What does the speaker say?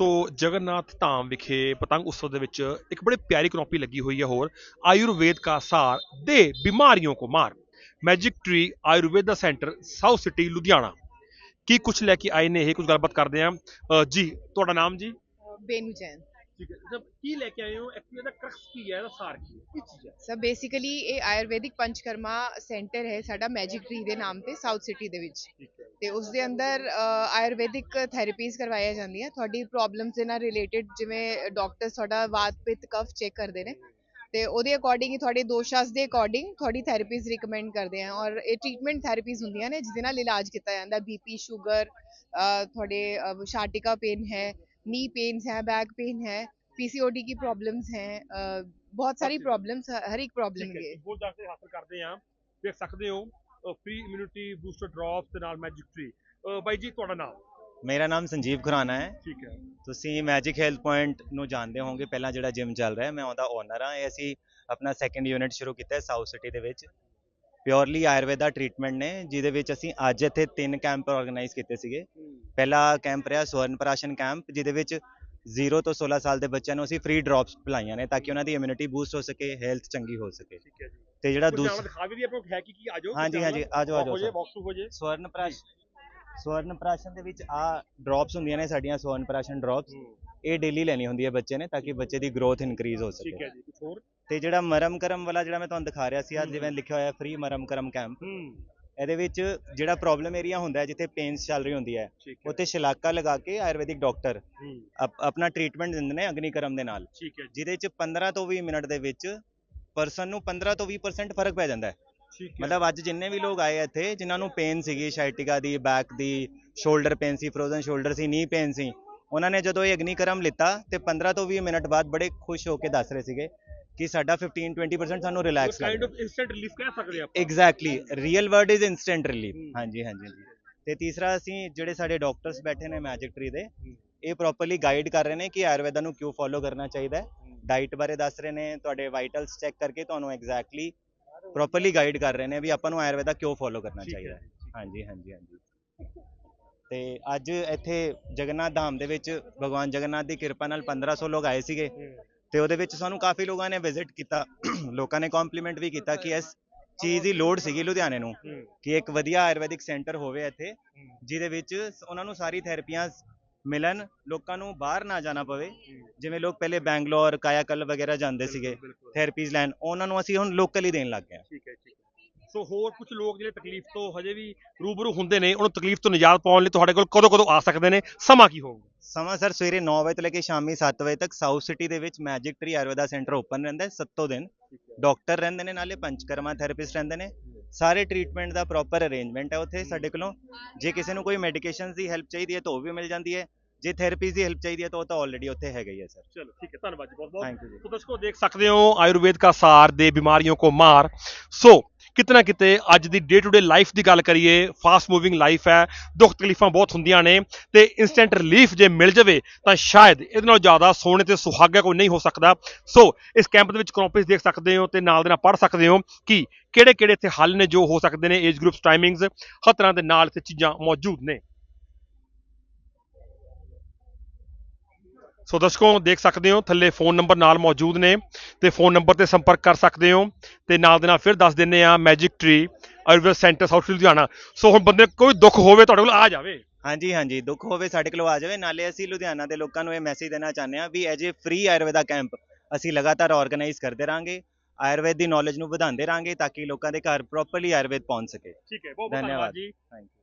ਸੋ ਜਗਨਨਾਥ ਧਾਮ ਵਿਖੇ ਪਤੰਗ ਉਤਸਵ ਦੇ ਵਿੱਚ ਇੱਕ ਬੜੀ ਪਿਆਰੀ ਕਨੋਪੀ ਲੱਗੀ ਹੋਈ ਹੈ ਹੋਰ, ਆਯੁਰਵੇਦ ਕਾ ਸਾਰ ਦੇ ਬਿਮਾਰੀਆਂ ਕੋ ਮਾਰ। ਮੈਜਿਕ ਟਰੀ ਦਾ ਸੈਂਟਰ ਸਾਊਥ ਸਿਟੀ ਲੁਧਿਆਣਾ ਕੀ ਕੁਝ ਲੈ ਕੇ ਆਏ ਨੇ? ਇਹ ਕੁਝ ਗੱਲਬਾਤ ਕਰਦੇ ਆ ਜੀ, ਤੁਹਾਡਾ ਨਾਮ ਜੀ? ਬੇਨੂ ਜੈਨ। ਠੀਕ ਹੈ ਸਰ ਕੀ ਲੈ ਕੇ ਆਏ ਹੋ? ਐਕਚੁਅਲੀ ਇਹਦਾ ਕਰਕਸ ਕੀ ਹੈ? ਇਹਦਾ ਸਾਰ ਕੀ ਹੈ? ਕੀ ਚੀਜ਼ ਹੈ? ਸੋ ਬੇਸਿਕਲੀ ਇਹ ਆਯੁਰਵੈਦਿਕ ਪੰਚਕਰਮਾ ਸੈਂਟਰ ਹੈ ਸਾਡਾ ਮੈਜਿਕ ਟਰੀ ਦੇ ਨਾਮ ਤੇ ਸਾਊਥ ਸਿਟੀ ਦੇ ਵਿੱਚ। ਤੇ ਉਸ ਦੇ ਅੰਦਰ ਆਯੁਰਵੈਦਿਕ ਥੈਰੇਪੀਜ਼ ਕਰਵਾਈਆਂ ਜਾਂਦੀਆਂ। ਤੁਹਾਡੀ ਪ੍ਰੋਬਲਮਸ ਦੇ ਨਾਲ ਰਿਲੇਟਡ ਜਿਵੇਂ ਡਾਕਟਰ ਤੁਹਾਡਾ ਵਾਤ ਪਿੱਤ ਕਫ ਚੈੱਕ ਕਰਦੇ ਨੇ। ਤੇ ਉਹਦੇ ਅਕੋਰਡਿੰਗ ਹੀ ਤੁਹਾਡੇ ਦੋਸ਼ਾਸ ਦੇ ਅਕੋਰਡਿੰਗ ਤੁਹਾਡੀ ਥੈਰੇਪੀਜ਼ ਰਿਕਮੈਂਡ ਕਰਦੇ ਆ। ਔਰ ਇਹ ਟ੍ਰੀਟਮੈਂਟ ਥੈਰੇਪੀਜ਼ ਹੁੰਦੀਆਂ ਨੇ ਜਿਹਦੇ ਨਾਲ ਇਲਾਜ ਕੀਤਾ ਜਾਂਦਾ। ਬੀਪੀ ਸ਼ੂਗਰ ਤੁਹਾਡੇ ਸ਼ਾਟਿਕਾ ਪੇਨ ਹੈ। ਨੀ पेन्स है बैक पेन है पीसीओडी की प्रॉब्लम्स हैं अ, बहुत सारी Okay. प्रॉब्लम्स हर एक प्रॉब्लम ਠੀਕ ਹੈ की है ਬਹੁਤ ਜਾਣਕਾਰੀ ਹਾਸਲ ਕਰਦੇ ਆ ਦੇਖ ਸਕਦੇ ਹੋ ਫ੍ਰੀ ਇਮਿਊਨਿਟੀ ਬੂਸਟਰ ਡ੍ਰੌਪਸ ਦੇ ਨਾਲ ਮੈਜਿਕ ਟਰੀ ਬਾਈ ਜੀ ਤੁਹਾਡਾ ਨਾਮ ਮੇਰਾ ਨਾਮ ਸੰਜੀਵ ਖੁਰਾਨਾ ਹੈ ਠੀਕ ਹੈ ਤੁਸੀਂ ਮੈਜਿਕ ਹੈਲਥ ਪੁਆਇੰਟ ਨੂੰ ਜਾਣਦੇ ਹੋਵੋਗੇ ਪਹਿਲਾਂ ਜਿਹੜਾ ਜਿਮ ਚੱਲ ਰਿਹਾ ਹੈ, ਮੈਂ ਉਹਦਾ ਓਨਰ ਹਾਂ ਇਹ ਅਸੀਂ ਆਪਣਾ ਸੈਕੰਡ ਯੂਨਿਟ ਸ਼ੁਰੂ ਕੀਤਾ ਹੈ ਸਾਊਥ ਸਿਟੀ ਦੇ ਵਿੱਚ ਪਿਓਰਲੀ ਆਯੁਰਵੇਦਾ ਟ੍ਰੀਟਮੈਂਟ ਨੇ ਜਿਹਦੇ ਵਿੱਚ ਅਸੀਂ ਅੱਜ ਇੱਥੇ ਤਿੰਨ ਕੈਂਪ ਆਰਗੇਨਾਈਜ਼ ਕੀਤੇ ਸੀਗੇ। ਪਹਿਲਾ ਕੈਂਪ ਰਿਹਾ ਸਵਰਨ ਪ੍ਰਾਸ਼ਨ ਕੈਂਪ ਜਿਹਦੇ ਵਿੱਚ 0 ਤੋਂ 16 ਸਾਲ ਦੇ ਬੱਚਿਆਂ ਨੂੰ ਅਸੀਂ ਫ੍ਰੀ ਡ੍ਰੌਪਸ ਪਿਲਾਈਆਂ ਨੇ ਤਾਂ ਕਿ ਉਹਨਾਂ ਦੀ ਇਮਿਊਨਿਟੀ ਬੂਸਟ ਹੋ ਸਕੇ ਹੈਲਥ ਚੰਗੀ ਹੋ ਸਕੇ। ਠੀਕ ਹੈ ਜੀ। ਤੇ ਜਿਹੜਾ ਦੂਸਰਾ ਦਿਖਾ ਵੀ ਦੀ ਆਪਾਂ ਹੈ ਕੀ ਕੀ ਆਜੋ ਹਾਂਜੀ, ਹਾਂਜੀ, ਆਜੋ, ਆਜੋ ਹੋ ਜੇ। ਬਾਕਸ ਹੋ ਜੇ। ਸਵਰਨ ਪ੍ਰਾਸ਼ ਸਵਰਨ ਪ੍ਰਾਸ਼ਨ ਦੇ ਵਿੱਚ ਆ ਡ੍ਰੌਪਸ ਹੁੰਦੀਆਂ ਨੇ ਸਾਡੀਆਂ ਸਵਰਨ ਪ੍ਰਾਸ਼ਨ ਡ੍ਰੌਪਸ ਇਹ ਡੇਲੀ ਲੈਣੀ ਹੁੰਦੀ ਹੈ ਬੱਚੇ ਨੇ ਤਾਂ ਕਿ ਬੱਚੇ ਦੀ ਗਰੋਥ ਇਨਕਰੀਜ਼ ਹੋ ਠੀਕ ਸਕੇ ਹੈ ਜੀ ਕੁਝ ਹੋਰ? ਤੇ ਜਿਹੜਾ ਮਰਮ ਕਰਮ ਵਾਲਾ ਜਿਹੜਾ ਮੈਂ ਤੁਹਾਨੂੰ ਦਿਖਾ ਰਿਹਾ ਸੀ ਅੱਜ। ਜਿਵੇਂ ਲਿਖਿਆ ਹੋਇਆ ਫ੍ਰੀ ਮਰਮ ਕਰਮ ਕੈਂਪ ਇਹਦੇ ਵਿੱਚ ਜਿਹੜਾ ਪ੍ਰੋਬਲਮ ਏਰੀਆ ਹੁੰਦਾ ਹੈ ਜਿੱਥੇ ਪੇਨਸ ਚੱਲ ਰਹੀ ਹੁੰਦੀ ਹੈ ਠੀਕ ਹੈ। ਉੱਥੇ ਸ਼ਲਾਕਾ ਲਗਾ ਕੇ ਆਯੁਰਵੈਦਿਕ ਡਾਕਟਰ ਹੂੰ। ਆਪਣਾ ਟ੍ਰੀਟਮੈਂਟ ਦਿੰਦੇ ਨੇ ਅਗਨੀ ਕਰਮ ਦੇ ਨਾਲ। ਠੀਕ ਹੈ ਜੀ। ਜਿਹਦੇ ਚ 15 ਤੋਂ 20 ਮਿੰਟ ਦੇ ਵਿੱਚ ਪਰਸਨ ਨੂੰ 15 ਤੋਂ 20% ਫ਼ਰਕ ਪੈ ਜਾਂਦਾ ਹੈ। ਠੀਕ ਹੈ। ਮਤਲਬ ਅੱਜ ਜਿੰਨੇ ਵੀ ਲੋਕ ਆਏ ਇੱਥੇ ਜਿਨ੍ਹਾਂ ਨੂੰ ਪੇਨ ਸੀਗੀ ਸ਼ਾਇਟਿਕਾ ਦੀ ਬੈਕ ਦੀ ਸ਼ੋਲਡਰ ਪੇਨ ਸੀ ਫਰੋਜ਼ਨ ਸ਼ੋਲਡਰ ਸੀ ਨੀ ਪੇਨ ਸੀ ਉਹਨਾਂ ਨੇ ਜਦੋਂ ਇਹ ਅਗਨੀਕਰਮ ਲਿੱਤਾ ਤੇ 15 ਤੋਂ 20 ਮਿੰਟ ਬਾਅਦ ਬੜੇ ਖੁਸ਼ ਹੋ ਕੇ ਦੱਸ ਰਹੇ ਸੀਗੇ ਕਿ ਸਾਡਾ 15 20% ਸਾਨੂੰ relax kind of instant relief ਕਹਿ ਸਕਦੇ ਆਪਾਂ। Exactly real word is instant relief. ਹਾਂਜੀ ਹਾਂਜੀ ਤੇ ਤੀਸਰਾ ਅਸੀਂ ਜਿਹੜੇ ਸਾਡੇ ਡਾਕਟਰਸ ਬੈਠੇ ਨੇ ਮੈਜਿਕ ਟਰੀ ਦੇ। ਇਹ ਪ੍ਰੋਪਰਲੀ ਗਾਈਡ ਕਰ ਰਹੇ ਨੇ ਕਿ ਆਯੁਰਵੇਦਾ ਨੂੰ ਕਿਉਂ ਫੋਲੋ ਕਰਨਾ ਚਾਹੀਦਾ ਹੈ। ਡਾਈਟ ਬਾਰੇ ਦੱਸ ਰਹੇ ਨੇ ਤੁਹਾਡੇ ਵਾਈਟਲਸ ਚੈੱਕ ਕਰਕੇ ਤੁਹਾਨੂੰ ਐਗਜ਼ੈਕਟਲੀ ਪ੍ਰੋਪਰਲੀ ਗਾਈਡ ਕਰ ਰਹੇ ਨੇ ਵੀ ਆਪਾਂ ਨੂੰ ਆਯੁਰਵੇਦਾ ਕਿਉਂ ਫੋਲੋ ਕਰਨਾ ਚਾਹੀਦਾ ਹੈ। ਹਾਂਜੀ ਹਾਂਜੀ ਹਾਂਜੀ। ਤੇ ਅੱਜ ਇੱਥੇ ਜਗਨਨਾਥ ਧਾਮ ਦੇ ਵਿੱਚ ਭਗਵਾਨ ਜਗਨਨਾਥ ਦੀ ਕਿਰਪਾ ਨਾਲ 1500 ਲੋਕ ਆਏ ਸੀਗੇ। ਤੇ ਉਹਦੇ ਵਿੱਚ ਸਾਨੂੰ ਕਾਫੀ ਲੋਕਾਂ ਨੇ ਵਿਜ਼ਿਟ ਕੀਤਾ। ਲੋਕਾਂ ਨੇ ਕੰਪਲੀਮੈਂਟ ਵੀ ਕੀਤਾ ਕਿ ਇਸ ਚੀਜ਼ ਦੀ ਲੋੜ ਸੀਗੀ ਲੁਧਿਆਣੇ ਨੂੰ ਕਿ ਇੱਕ ਵਧੀਆ ਆਯੁਰਵੈਦਿਕ ਸੈਂਟਰ ਹੋਵੇ ਇੱਥੇ ਜਿਹਦੇ ਵਿੱਚ ਉਹਨਾਂ ਨੂੰ ਸਾਰੀ ਥੈਰੇਪੀਆਂ ਮਿਲਣ ਲੋਕਾਂ ਨੂੰ ਬਾਹਰ ਨਾ ਜਾਣਾ ਪਵੇ। ਜਿਵੇਂ ਲੋਕ ਪਹਿਲੇ ਬੈਂਗਲੌਰ ਕਾਇਆਕਲ ਵਗੈਰਾ ਜਾਂਦੇ ਸੀਗੇ ਥੈਰੇਪੀਜ਼ ਲੈਣ ਉਹਨਾਂ ਨੂੰ ਅਸੀਂ ਹੁਣ ਲੋਕਲ ਹੀ ਦੇਣ ਲੱਗ ਗਏ ਹਾਂ। ਠੀਕ ਹੈ ਠੀਕ ਹੈ। ਸੋ ਹੋਰ ਕੁਝ ਲੋਕ ਜਿਹੜੇ ਤਕਲੀਫ ਤੋਂ ਹਜੇ ਵੀ ਰੂਬਰੂ ਹੁੰਦੇ ਨੇ ਉਹਨੂੰ ਤਕਲੀਫ ਤੋਂ ਨਿਜਾਤ ਪਾਉਣ ਲਈ ਤੁਹਾਡੇ ਕੋਲ ਕਦੋਂ ਕਦੋਂ ਆ ਸਕਦੇ ਨੇ? ਸਮਾਂ ਕੀ ਹੋਊਗਾ? ਸਮਾਂ ਸਰ ਸਵੇਰੇ 9 ਵਜੇ ਤੋਂ ਲੈ ਕੇ ਸ਼ਾਮੀ 7 ਵਜੇ ਤੱਕ ਸਾਊਥ ਸਿਟੀ ਦੇ ਵਿੱਚ magic tree Ayurveda centre open ਰਹਿੰਦਾ ਹੈ ਸੱਤੋ ਦਿਨ। ਡਾਕਟਰ ਰਹਿੰਦੇ ਨੇ ਨਾਲੇ ਪੰਚਕਰਮਾ ਥੈਰੇਪਿਸਟ ਰਹਿੰਦੇ ਨੇ। ਸਾਰੇ ਟ੍ਰੀਟਮੈਂਟ ਦਾ ਪ੍ਰੋਪਰ ਅਰੇਂਜਮੈਂਟ ਹੈ ਉੱਥੇ ਸਾਡੇ ਕੋਲੋਂ। ਜੇ ਕਿਸੇ ਨੂੰ ਕੋਈ ਮੈਡੀਕੇਸ਼ਨਸ ਦੀ ਹੈਲਪ ਚਾਹੀਦੀ ਹੈ ਤਾਂ ਉਹ ਵੀ ਮਿਲ ਜਾਂਦੀ ਹੈ। ਜੇ ਥੈਰੇਪੀ ਦੀ ਹੈਲਪ ਚਾਹੀਦੀ ਹੈ ਤਾਂ ਉਹ ਤਾਂ ਆਲਰੇਡੀ ਉੱਥੇ ਹੈਗਾ ਹੀ ਹੈ ਸਰ ਚਲੋ ਠੀਕ ਹੈ। ਧੰਨਵਾਦ ਜੀ ਬਹੁਤ ਬਹੁਤ। Thank you ਜੀ। ਤੋ ਦਰਸ਼ਕੋ ਦੇਖ ਸਕਦੇ ਹੋ ਆਯੁਰਵੇਦ ਦਾ ਸਾਰ ਦੇ ਬਿਮਾਰੀਆਂ ਕੋ ਮਾਰ। ਸੋ ਕਿਤਨਾ ਕਿਤੇ ਅੱਜ ਦੀ ਡੇ ਟੂ ਡੇ ਲਾਈਫ ਦੀ ਗੱਲ ਕਰੀਏ ਫਾਸਟ ਮੂਵਿੰਗ ਲਾਈਫ ਹੈ ਦੁੱਖ ਤਕਲੀਫਾਂ ਬਹੁਤ ਹੁੰਦੀਆਂ ਨੇ ਤੇ ਇਨਸਟੈਂਟ ਰਿਲੀਫ ਜੇ ਮਿਲ ਜਾਵੇ ਤਾਂ ਸ਼ਾਇਦ ਇਹਦੇ ਨਾਲੋਂ ਜ਼ਿਆਦਾ ਸੋਹਣੇ ਤੇ ਸੁਹਾਗਾ ਕੋਈ ਨਹੀਂ ਹੋ ਸਕਦਾ। ਸੋ ਇਸ ਕੈਂਪ ਦੇ ਵਿੱਚ ਕੰਪਨੀਸ ਦੇਖ ਸਕਦੇ ਹੋ ਤੇ ਨਾਲ ਦੇ ਨਾਲ ਪੜ੍ਹ ਸਕਦੇ ਹੋ ਕਿ ਕਿਹੜੇ ਕਿਹੜੇ ਇੱਥੇ ਹੱਲ ਨੇ ਜੋ ਹੋ ਸਕਦੇ ਨੇ ਏਜ ਗਰੁੱਪਸ ਟਾਈਮਿੰਗਸ ਹਰ ਤਰ੍ਹਾਂ ਦੇ ਨਾਲ ਇੱਥੇ ਚੀਜ਼ਾਂ ਮੌਜੂਦ ਨੇ। ਸੋ ਦਰਸ਼ਕੋ ਦੇਖ ਸਕਦੇ ਹੋ ਥੱਲੇ ਫੋਨ ਨੰਬਰ ਨਾਲ ਮੌਜੂਦ ਨੇ ਤੇ ਫੋਨ ਨੰਬਰ ਤੇ ਸੰਪਰਕ ਕਰ ਸਕਦੇ ਹੋ ਤੇ ਨਾਲ ਦੇ ਨਾਲ ਫਿਰ ਦੱਸ ਦਿੰਨੇ ਆ magic tree Ayurveda centre South Ludhiana so ਹੁਣ ਬੰਦੇ ਕੋਈ ਦੁੱਖ ਹੋਵੇ ਤੁਹਾਡੇ ਕੋਲ ਆ ਜਾਵੇ। ਹਾਂਜੀ ਹਾਂਜੀ ਦੁੱਖ ਹੋਵੇ ਸਾਡੇ ਕੋਲ ਆ ਜਾਵੇ। ਨਾਲੇ ਅਸੀਂ ਲੁਧਿਆਣਾ ਦੇ ਲੋਕਾਂ ਨੂੰ ਇਹ ਮੈਸੇਜ ਦੇਣਾ ਚਾਹੁੰਦੇ ਹਾਂ ਵੀ as a free Ayurveda camp ਅਸੀਂ ਲਗਾਤਾਰ ਆਰਗੇਨਾਈਜ਼ ਕਰਦੇ ਰਾਂਗੇ ਆਯੁਰਵੇਦ ਦੀ ਨੌਲੇਜ ਨੂੰ ਵਧਾਉਂਦੇ ਰਾਂਗੇ ਤਾਂ ਕਿ ਲੋਕਾਂ ਦੇ ਘਰ ਪ੍ਰੋਪਰਲੀ ਆਯੁਰਵੇਦ ਪਹੁੰਚ ਸਕੇ। ਠੀਕ ਹੈ ਬਹੁਤ ਬਹੁਤ ਧੰਨਵਾਦ ਜੀ। Thank you